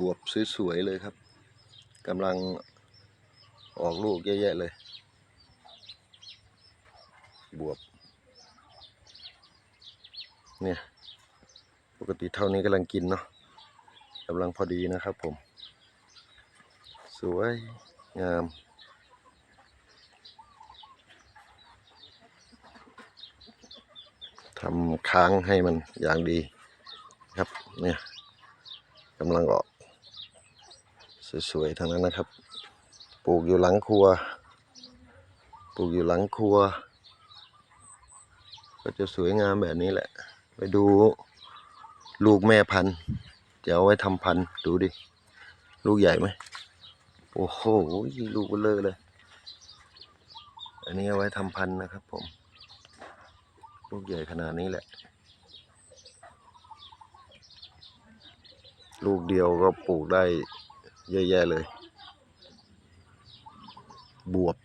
บวบสวยๆเลยครับกำลังออกลูกเยอะแยะเลย บวบ เนี่ย ปกติเท่านี้กำลังกินเนาะกำลังพอดีนะครับผม สวยงามทำค้างให้มันอย่างดีครับเนี่ยกำลังออก สวยๆทั้งนั้นนะครับ ปลูกอยู่หลังครัว ปลูกอยู่หลังครัว ก็จะสวยงามแบบนี้แหละ ไปดูลูกแม่พันธุ์จะเอาไว้ทำพันธุ์ดูดิ ลูกใหญ่ไหมโอ้โหลูกเบลอเลย อันนี้เอาไว้ทำพันธุ์นะครับผม ลูกใหญ่ขนาดนี้แหละ ลูกเดียวก็ปลูกได้ เยอะแยะเลย บวบ